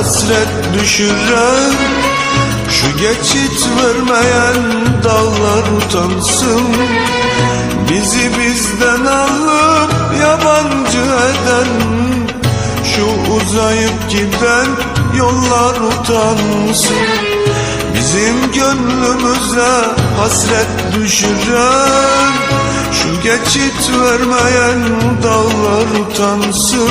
hasret düşüren Şu geçit vermeyen dağlar utansın. Bizi bizden alıp yabancı eden Şu uzayıp giden yollar utansın. Bizim gönlümüze hasret düşüren Şu geçit vermeyen dağlar utansın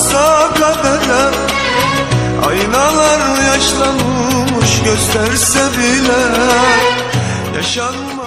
şansa kadere Aynalar yaşlanmış gösterse bile Yaşanmış